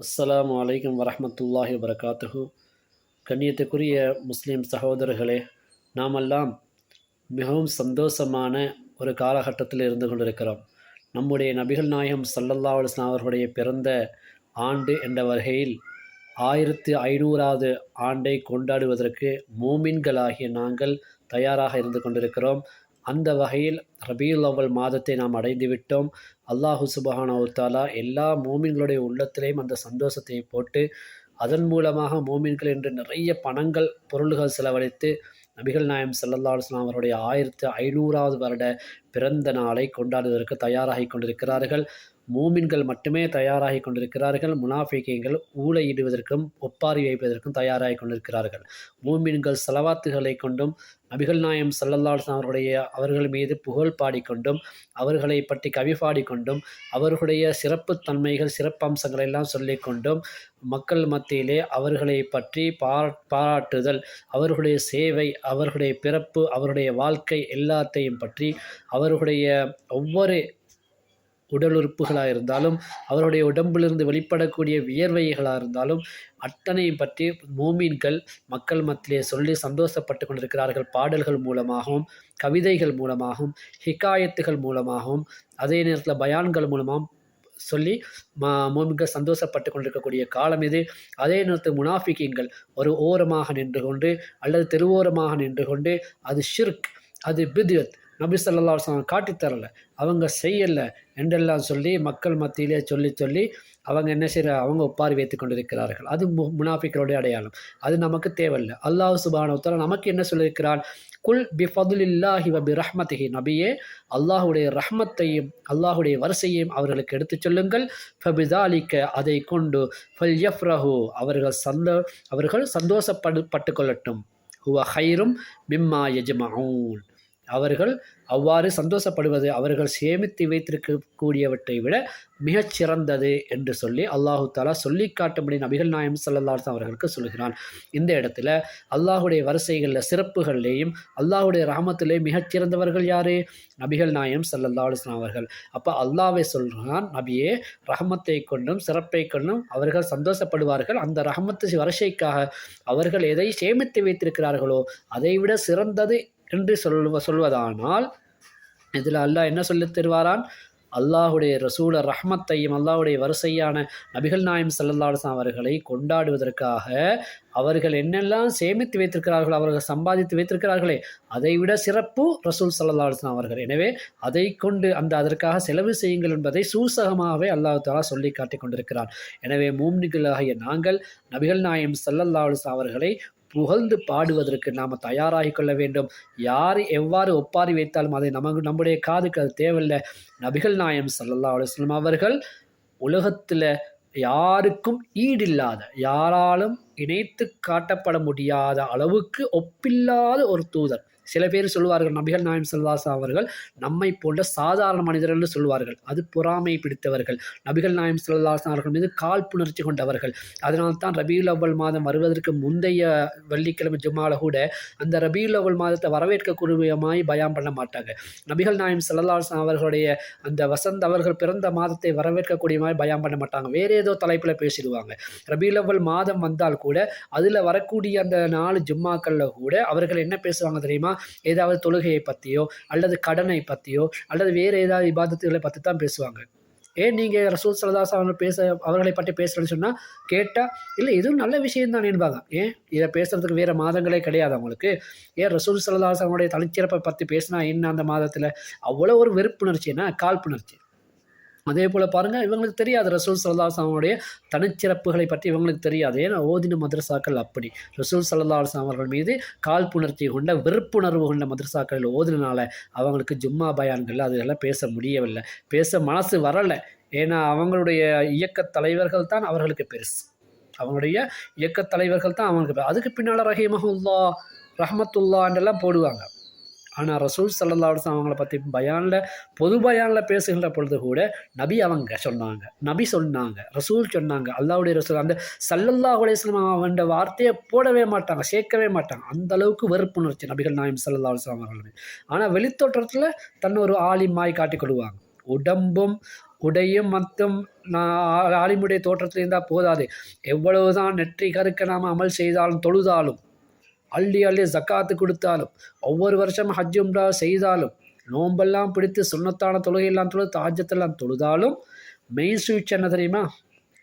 அஸ்லாம் அலைக்கும் வரமத்துல்லாஹி வரகாத்துஹு கண்ணியத்துக்குரிய முஸ்லீம் சகோதரர்களே நாமெல்லாம் மிகவும் சந்தோஷமான ஒரு காலகட்டத்தில் இருந்து கொண்டிருக்கிறோம். நம்முடைய நபிகள் நாயகம் சல்லல்லா அலுவலாம் அவர்களுடைய பிறந்த ஆண்டு என்ற வகையில் ஆயிரத்து ஐநூறாவது ஆண்டை கொண்டாடுவதற்கு மூமின்களாகிய நாங்கள் தயாராக இருந்து கொண்டிருக்கிறோம். அந்த வகையில் ரபியுல் அவ்வல் மாதத்தை நாம் அடைந்து விட்டோம் அல்லாஹு சுபஹானஹு எல்லா மோமின்களுடைய உள்ளத்திலையும் அந்த சந்தோஷத்தை போட்டு அதன் மூலமாக மூமின்கள் என்று நிறைய பணங்கள் பொருள்கள் செலவழித்து நபிகள் நாயம் ஸல்லல்லாஹு அலைஹி அவருடைய ஆயிரத்து ஐநூறாவது வருட பிறந்த நாளை கொண்டாடுவதற்கு தயாராகி கொண்டிருக்கிறார்கள். மூமின்கள் மட்டுமே தயாராகி கொண்டிருக்கிறார்கள். முனாஃபிகைகள் ஊழையிடுவதற்கும் ஒப்பாரி வைப்பதற்கும் தயாராகி கொண்டிருக்கிறார்கள். மூமின்கள் செலவாத்துகளை கொண்டும் நபிகள் நாயம் சல்லல்லாஹு அவருடைய அவர்கள் மீது புகழ் பாடிக்கொண்டும் அவர்களை பற்றி கவி பாடிக்கொண்டும் அவர்களுடைய சிறப்பு தன்மைகள் சிறப்பம்சங்களை எல்லாம் சொல்லிக்கொண்டும் மக்கள் மத்தியிலே அவர்களை பற்றி பாராட்டுதல் அவர்களுடைய சேவை அவர்களுடைய பிறப்பு அவருடைய வாழ்க்கை எல்லாத்தையும் பற்றி அவர்களுடைய ஒவ்வொரு உடல் உறுப்புகளாக இருந்தாலும் அவருடைய உடம்பிலிருந்து வெளிப்படக்கூடிய வியர்வைகளாக இருந்தாலும் அத்தனையும் பற்றி மோமீன்கள் மக்கள் மத்தியிலே சொல்லி சந்தோஷப்பட்டு கொண்டிருக்கிறார்கள். பாடல்கள் மூலமாகவும் கவிதைகள் மூலமாகவும் ஹிகாயத்துகள் மூலமாகவும் அதே நேரத்தில் பயான்கள் மூலமாகவும் சொல்லி மா மோமின்கள் சந்தோஷப்பட்டு கொண்டிருக்கக்கூடிய காலம் இது. அதே நேரத்தில் முனாஃபிக்கிங்கள் ஒரு ஓரமாக நின்று கொண்டு அல்லது தெருவோரமாக நின்று கொண்டு அது ஷிர்க் அது பித்யத் நபி சல்லா அலுவலம் காட்டித்தரல அவங்க செய்யலை என்றெல்லாம் சொல்லி மக்கள் மத்தியிலே சொல்லி சொல்லி அவங்க என்ன செய்கிற அவங்க ஒப்பாரி வைத்து கொண்டிருக்கிறார்கள். அது மு முனாஃபிக்களுடைய அடையாளம். அது நமக்கு தேவையில்லை. அல்லாஹ் சுபானவத்தால் நமக்கு என்ன சொல்லியிருக்கிறான்? குல் பி ஃபதுலில்லாஹி வபி ரஹ்மத்திஹி நபியே அல்லாஹுடைய ரஹ்மத்தையும் அல்லாஹுடைய வரிசையையும் அவர்களுக்கு எடுத்துச் சொல்லுங்கள். ஃபபிதாலிக்க அதை கொண்டு ஃபல் யஃப்ரஹு அவர்கள் சந்தோ அவர்கள் சந்தோஷப்படு பட்டு கொள்ளட்டும். ஹுவ ஹைரும் மிம்மா யஜ்மஊன் அவர்கள் அவ்வாறு சந்தோஷப்படுவது அவர்கள் சேமித்து வைத்திருக்கக்கூடியவற்றை விட மிகச் சிறந்தது என்று சொல்லி அல்லாஹு தாலா சொல்லி காட்டும்படி நபிகள் நாயம் சல்லல்லாஸ் அவர்களுக்கு சொல்கிறான். இந்த இடத்துல அல்லாஹுடைய வரிசைகளில் சிறப்புகள்லேயும் அல்லாஹுடைய ரஹமத்திலே மிகச்சிறந்தவர்கள் யாரு? நபிகள் நாயம் சல்லல்லா அலுவலாம் அவர்கள். அப்போ அல்லாவை சொல்கிறான் நபியே ரஹமத்தை கொண்டும் சிறப்பை கொண்டும் அவர்கள் சந்தோஷப்படுவார்கள். அந்த ரஹமத்து வரிசைக்காக அவர்கள் எதை சேமித்து வைத்திருக்கிறார்களோ அதைவிட சிறந்தது என்று சொல்வ சொல்வதானால் இதில் அல்லாஹ் என்ன சொல்லி தருவாரான்? அல்லாஹுடைய ரசூல ரஹ்மத்தையும் அல்லாஹுடைய வரிசையான நபிகள் நாயம் சல்லல்லாஸ்லாம் அவர்களை கொண்டாடுவதற்காக அவர்கள் என்னெல்லாம் சேமித்து வைத்திருக்கிறார்கள் அவர்கள் சம்பாதித்து வைத்திருக்கிறார்களே அதை விட சிறப்பு ரசூல் சல்லல்லாஸ்லாம் அவர்கள். எனவே அதை கொண்டு அந்த அதற்காக செலவு செய்யுங்கள் என்பதை சூசகமாகவே அல்லாஹு தாலா சொல்லி காட்டிக் கொண்டிருக்கிறார் எனவே மூம்னிகளாகிய நாங்கள் நபிகள் நாயம் சல்லல்லாஸ்லாம் அவர்களை புகழ்ந்து பாடுவதற்கு நாம் தயாராகி கொள்ள வேண்டும். யார் எவ்வாறு ஒப்பாரி வைத்தாலும் அதை நமக்கு நம்முடைய காதுக்கு அது தேவையில்லை. நபிகள் நாயம் சல்லல்லா அலுவலம் அவர்கள் உலகத்தில் யாருக்கும் ஈடில்லாத யாராலும் இணைத்து காட்டப்பட முடியாத அளவுக்கு ஒப்பில்லாத ஒரு தூதர். சில பேர் சொல்லுவார்கள் நபிகள் நாயம் செல்வாசா அவர்கள் நம்மை போன்ற சாதாரண மனிதர்கள் சொல்லுவார்கள். அது பொறாமை பிடித்தவர்கள். நபிகள் நாயம் செல்வாசா அவர்கள் மீது காழ்ப்புணர்ச்சி கொண்டவர்கள். அதனால் தான் ரபியுல் அவ்வல் மாதம் வருவதற்கு முந்தைய வெள்ளிக்கிழமை ஜும்மாவில் கூட அந்த ரபியுல் அவ்வல் மாதத்தை வரவேற்கக்கூடியமாய் பயம் பண்ண மாட்டாங்க. நபிகள் நாயம் செல்லல்லாசன் அவர்களுடைய அந்த வசந்த் அவர்கள் பிறந்த மாதத்தை வரவேற்கக்கூடிய மாதிரி பயம் பண்ண மாட்டாங்க. வேறு ஏதோ தலைப்பில் பேசிடுவாங்க. ரபியுல் அவ்வல் மாதம் வந்தால் கூட அதில் வரக்கூடிய அந்த நாலு ஜும்மாக்களில் கூட அவர்கள் என்ன பேசுவாங்க தெரியுமா? ஏதாவது தொழுகையை பற்றியோ அல்லது கடனை பற்றியோ அல்லது வேறு ஏதாவது விவாதத்துகளை பற்றி தான் பேசுவாங்க. ஏன் நீங்கள் ரசூல் சலதாஸ் அவர்கள் பேச அவர்களை பற்றி பேசுகிறேன்னு சொன்னால் கேட்டால் இல்லை இதுவும் நல்ல விஷயம் தான் என்பாங்க. ஏன்? இதை பேசுகிறதுக்கு வேறு மாதங்களே கிடையாது அவங்களுக்கு. ஏன் ரசூல் சலதாஸ் அவனுடைய தனிச்சிறப்பை பற்றி பேசினா என்ன அந்த மாதத்தில்? அவ்வளோ ஒரு வெறுப்புணர்ச்சின்னா காழ்ப்புணர்ச்சி. அதே போல் பாருங்கள் இவங்களுக்கு தெரியாது ரசூல் சல்லாஸ் அவனுடைய தனிச்சிறப்புகளை பற்றி இவங்களுக்கு தெரியாது. ஏன்னா ஓதின மதரசாக்கள் அப்படி. ரசூல் சல்லாஸ் அவர்கள் மீது காழ்ப்புணர்ச்சி கொண்ட வெறுப்புணர்வு கொண்ட மதரசாக்களில் ஓதினால அவங்களுக்கு ஜும்மா பயான்கள் அதெல்லாம் பேச முடியவில்லை. பேச மனசு வரலை. ஏன்னா அவங்களுடைய இயக்க தலைவர்கள் தான் அவர்களுக்கு பெருசு. அவங்களுடைய இயக்க தலைவர்கள் தான் அவங்களுக்கு அதுக்கு பின்னால் ரஹீமஹுல்லா ரஹமத்துல்லான்றெல்லாம் போடுவாங்க. ஆனால் ரசூல் சல்லா அலுவலம் அவங்கள பற்றி பயானில் பொது பயானில் பேசுகின்ற பொழுது கூட நபி அவங்க சொன்னாங்க. நபி சொன்னாங்க. ரசூல் சொன்னாங்க. அல்லாவுடைய ரசூல் அந்த சல்லல்லா அலுவலம் அவன் வார்த்தையை போடவே மாட்டாங்க சேர்க்கவே மாட்டாங்க. அந்த அளவுக்கு வெறுப்புணர்ச்சி நபிகள் நாயம் சல்லா அலுவலாம் அவர்களுமே ஆனால் வெளித்தோற்றத்தில் தன்னை ஒரு ஆலிமாய் காட்டிக்கொள்வாங்க உடம்பும் உடையும் மற்றும் நான் ஆலிமுடைய தோற்றத்தில் இருந்தால் போதாது. எவ்வளவுதான் நெற்றி கருக்க நாம் அமல் செய்தாலும் தொழுதாலும் அள்ளி அள்ளி ஜக்காத்து கொடுத்தாலும் ஒவ்வொரு வருஷம் ஹஜ் உம்ரா செய்தாலும் நோம்பெல்லாம் பிடித்து சுண்ணத்தான தொழுகையெல்லாம் தொழுது தாஜத்தெல்லாம் தொழுதாலும் மெயின் ஸ்வீட்ஸ் என்ன தெரியுமா?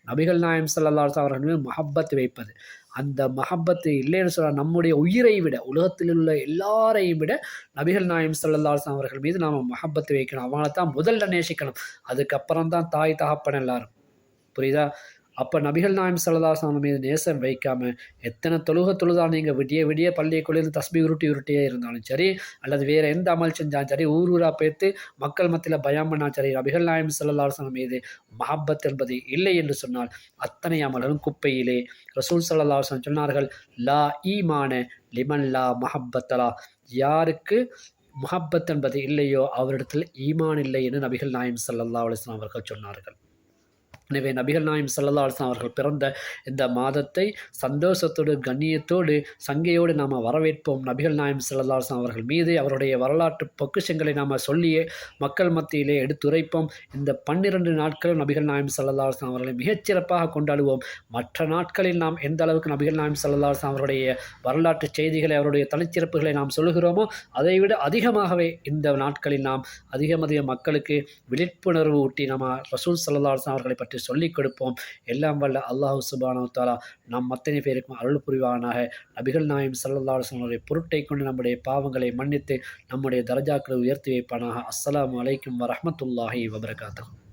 நபிகள் நாயம் சல்லல்லாஸ் அவர்கள் மீது மஹப்பத் வைப்பது. அந்த மஹப்பத்து இல்லைன்னு சொன்னால் நம்முடைய உயிரை விட உலகத்தில் உள்ள எல்லாரையும் விட நபிகள் நாயம் சல்லாஸ் அவர்கள் மீது நாம் மஹப்பத்து வைக்கணும். அவங்கள தான் முதல்ல நேசிக்கணும். அதுக்கப்புறம் தான் தாய் தகப்பன் எல்லாரும். புரியுதா? அப்போ நபிகள் நாயம் சல்லதாசன் மீது நேசம் வைக்காம எத்தனை தொழுக தொழுதா நீங்கள் விடிய விடிய பள்ளிக்குள்ளேருந்து தஸ்மி உருட்டி உருட்டியே இருந்தாலும் சரி அல்லது வேறு எந்த அமல் செஞ்சாலும் சரி ஊர் ஊராக பேர்த்து மக்கள் மத்தியில் பயம் பண்ணாலும் சரி நபிகள் நாயம் சல்லதாசன் மீது மஹப்பத் என்பது இல்லை என்று சொன்னால் அத்தனை அமலரும் குப்பையிலே. ரசூல் சல்லாஹன் சொன்னார்கள் லா ஈமான லிமன் லா மஹப்பத்தலா யாருக்கு முஹப்பத் என்பது இல்லையோ அவரிடத்தில் ஈமான் இல்லை என்று நபிகள் நாயம் சல்லல்லா அலிஸ்லாம் அவர்கள் சொன்னார்கள். எனவே நபிகள் நாயம் சல்லா அலுவலாம் அவர்கள் பிறந்த இந்த மாதத்தை சந்தோஷத்தோடு கண்ணியத்தோடு சங்கையோடு நாம் வரவேற்போம். நபிகள் நாயம் சல்லா அலுவலாம் அவர்கள் மீது அவருடைய வரலாற்று பொக்குஷங்களை நாம் சொல்லியே மக்கள் மத்தியிலே எடுத்துரைப்போம். இந்த பன்னிரண்டு நாட்களும் நபிகள் நாயம் சல்லா அலுவலாம் அவர்களை மிகச்சிறப்பாக கொண்டாடுவோம். மற்ற நாட்களில் நாம் எந்த அளவுக்கு நபிகள் நாயம் சல்லா அலுவலாம் அவருடைய வரலாற்று செய்திகளை அவருடைய தனிச்சிறப்புகளை நாம் சொல்லுகிறோமோ அதைவிட அதிகமாகவே இந்த நாட்களில் நாம் அதிகம் அதிக மக்களுக்கு விழிப்புணர்வு ஊட்டி நம்ம ரசூல் சல்லா அலுவலாம் அவர்களை பற்றி பற்றி சொல்லிக் கொடுப்போம். எல்லாம் வல்ல அல்லாஹு சுபானோ தாலா நம் அத்தனை பேருக்கும் அருள் புரிவானாக நபிகள் நாயம் சல்லல்லா அலுவலனுடைய பொருட்டை கொண்டு நம்முடைய பாவங்களை மன்னித்து நம்முடைய தரஜாக்களை உயர்த்தி வைப்பானாக. அஸ்லாம் வலைக்கும் வரமத்துல்லாஹி வபரகாத்தகம்